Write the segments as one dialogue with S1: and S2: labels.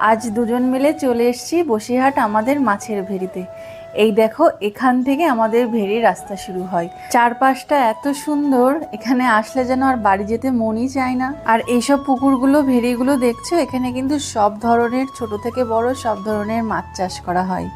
S1: আজ দুজন মিলে চলে এসেছি বসিরহাট আমাদের মাছের ভেড়িতে। এই দেখো, এখান থেকে আমাদের ভেড়ির রাস্তা শুরু হয়। চারপাশটা এত সুন্দর, এখানে আসলে যেন আর বাড়ি যেতে মনই চায় না। আর এইসব পুকুরগুলো, ভেড়িগুলো দেখছ? এখানে কিন্তু সব ধরনের, ছোট থেকে বড় সব ধরনের মাছ চাষ করা হয়।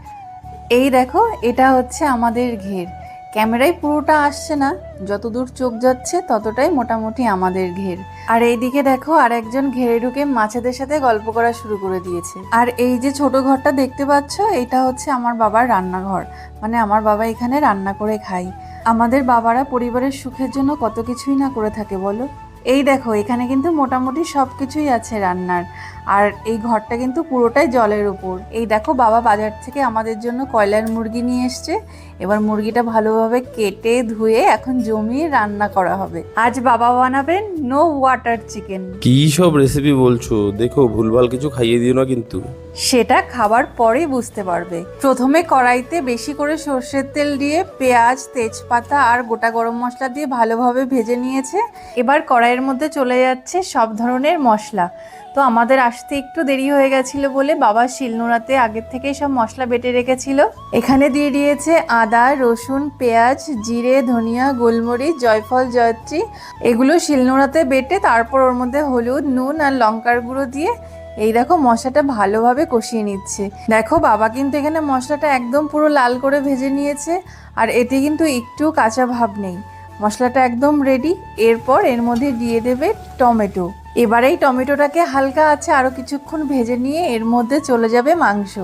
S1: এই দেখো, এটা হচ্ছে আমাদের ঘের। ক্যামেরায় পুরোটা আসছে না। যতদূর চোখ যাচ্ছে, ততটাই মোটামুটি আমাদের ঘের। আর এইদিকে দেখো আর একজন ঘেরে ঢুকে মাছেদের সাথে গল্প করা শুরু করে দিয়েছে। আর এই যে ছোট ঘরটা দেখতে পাচ্ছ এটা হচ্ছে আমার বাবার রান্নাঘর। মানে আমার বাবা এখানে রান্না করে খাই আমাদের বাবারা পরিবারের সুখের জন্য কত কিছুই না করে থাকে, বলো? এই দেখো, এখানে কিন্তু মোটামুটি সব কিছুই আছে রান্নার। আর এই ঘরটা কিন্তু পুরোটাই জলের উপর। এই দেখো, বাবা বাজার থেকে আমাদের জন্য কয়লার মুরগি নিয়ে এসছে। এবার মুরগিটা ভালোভাবে কেটে ধুয়ে এখন জমিয়ে রান্না করা হবে। আজ বাবা বানাবেন নো ওয়াটার চিকেন
S2: কি সব রেসিপি বলছো? দেখো, ভুলভাল কিছু খাইয়ে দিও না কিন্তু।
S1: সেটা খাবার পরেই বুঝতে পারবে। প্রথমে কড়াইতে বেশি করে সর্ষের তেল দিয়ে পেঁয়াজ, তেজপাতা আর গোটা গরম মশলা দিয়ে ভালোভাবে ভেজে নিয়েছে। এবার কড়াইয়ের মধ্যে চলে যাচ্ছে সব ধরনের মশলা। তো আমাদের আসতে একটু দেরি হয়ে গেছিল বলে বাবা শিলনোড়াতে আগের থেকেই সব মশলা বেটে রেখেছিল। এখানে দিয়ে দিয়েছে আদা, রসুন, পেঁয়াজ, জিরে, ধনিয়া, গোলমরিচ, জয়ফল, জয়ত্রী। এগুলো শিলনোড়াতে বেটে তারপর ওর মধ্যে হলুদ, নুন আর লঙ্কার গুঁড়ো দিয়ে এই দেখো মশলাটা ভালোভাবে কষিয়ে নিচ্ছে। দেখো বাবা কিন্তু এখানে মশলাটা একদম পুরো লাল করে ভেজে নিয়েছে, আর এতে কিন্তু একটু কাঁচা ভাব নেই। মশলাটা একদম রেডি এরপর এর মধ্যে দিয়ে দেবে টমেটো। এবার এই টমেটোটাকে হালকা আছে আরও কিছুক্ষণ ভেজে নিয়ে এর মধ্যে চলে যাবে মাংস।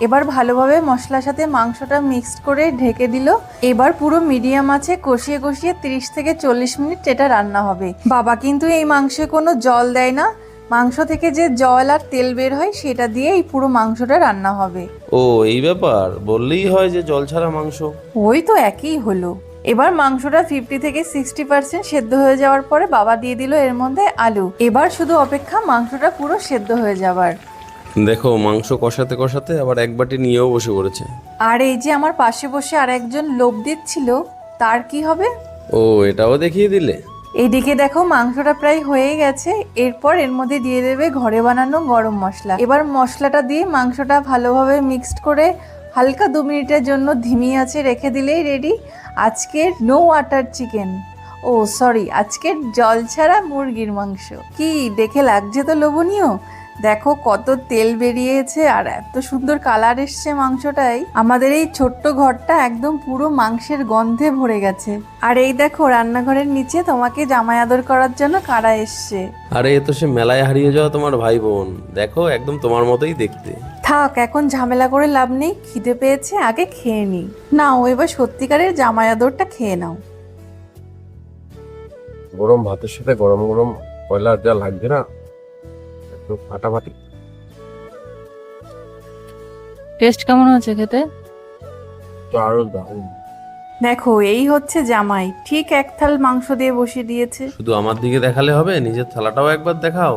S1: এবার ভালোভাবে মশলার সাথে মাংসটা মিক্সড করে ঢেকে দিল। এবার পুরো মিডিয়াম আছে, কষিয়ে কষিয়ে 30 থেকে চল্লিশ মিনিট এটা রান্না হবে। বাবা কিন্তু এই মাংসে কোনো জল দেয় না মাংস থেকে যে জল আর তেল বের হয় সেটা দিয়ে এই পুরো মাংসটা রান্না হবে।
S2: ও এই ব্যাপার? বললেই হয় যে জল ছাড়া মাংস।
S1: ওই তো একই হলো। এবার মাংসটা ফিফটি থেকে সিক্সটি পার্সেন্ট সেদ্ধ হয়ে যাওয়ার পরে বাবা দিয়ে দিল এর মধ্যে আলু। এবার শুধু অপেক্ষা মাংসটা পুরো সেদ্ধ হয়ে যাবার।
S2: দেখো মাংস কষাতে কষাতে আবার এক বাটি নিয়েও বসে পড়েছে।
S1: আর এই যে আমার পাশে বসে আর একজন লোভ দিচ্ছিল তার কি হবে?
S2: ও এটাও দেখিয়ে দিলে?
S1: এইদিকে দেখো মাংসটা প্রায় হয়ে গেছে, এরপর এর মধ্যে দিয়ে দেবে ঘরে বানানো গরম মশলা। এবার মশলাটা দিয়ে মাংসটা ভালোভাবে মিক্সড করে হালকা দু মিনিটের জন্য ধিমি আছে রেখে দিলেই রেডি আজকের নো ওয়াটার চিকেন ও সরি আজকের জল ছাড়া মুরগির মাংস। কি, দেখে লাগছে তো লোভনীয়? দেখো কত তেল বেরিয়েছে আর এত সুন্দর কালার এসছে মাংসটাই। আমাদের এই ছোট্ট ঘরটা একদম পুরো মাংসের গন্ধে ভরে গেছে। আর এই দেখো রান্নাঘরের নিচে তোমাকে জামাই আদর করার জন্য কারা এসছে।
S2: আরে এ তো সে মেলায় হারিয়ে যাওয়া তোমার ভাই বোন দেখো একদম তোমার মতোই দেখতে।
S1: থাক এখন ঝামেলা করে লাভ নেই খিদে পেয়েছে আগে খেয়ে নি। নাও এবার সত্যিকারের জামাই আদরটা খেয়ে নাও।
S3: গরম ভাতের সাথে গরম গরম কয়লার যা লাগবে না একদম ফাটাফাটি।
S4: টেস্ট কেমন হচ্ছে খেতে?
S3: তো আরও দারুণ।
S1: দেখো এই হচ্ছে জামাই। ঠিক এক থাল মাংস দিয়ে বসিয়ে দিয়েছে।
S2: শুধু আমার দিকে দেখালে হবে? নিজের থালাটাও একবার দেখাও।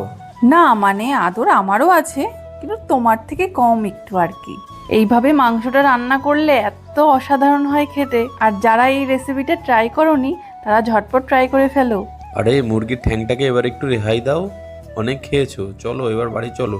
S1: না মানে আদর আমারও আছে কিন্তু তোমার থেকে কম একটু আর কি। এইভাবে মাংসটা রান্না করলে এত অসাধারণ হয় খেতে। আর যারা এই রেসিপিটা ট্রাই করনি তারা ঝটপট ট্রাই করে ফেলো।
S2: আরে মুরগির ঠ্যাংটাকে এবার একটু রেহাই দাও। অনেক খেয়েছো? চলো, এবার বাড়ি চলো।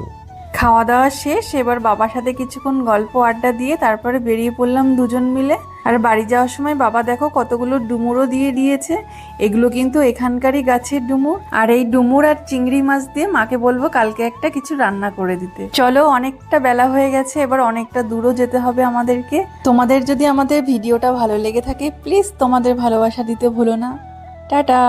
S1: খাওয়া দাওয়া শেষ, এবার বাবার সাথে কিছুক্ষণ গল্প আড্ডা দিয়ে তারপরে বেরিয়ে পড়লাম দুজন মিলে। আর বাড়ি যাওয়ার সময় বাবা দেখো কতগুলো ডুমুরও দিয়ে দিয়েছে। এগুলো কিন্তু এখানকারই গাছের ডুমুর। আর এই ডুমুর আর চিংড়ি মাছ দিয়ে মাকে বলব কালকে একটা কিছু রান্না করে দিতে। চলো, অনেকটা বেলা হয়ে গেছে, এবার অনেকটা দূরও যেতে হবে আমাদেরকে। তোমাদের যদি আমাদের ভিডিওটা ভালো লেগে থাকে প্লিজ তোমাদের ভালোবাসা দিতে ভুলো না। টাটা!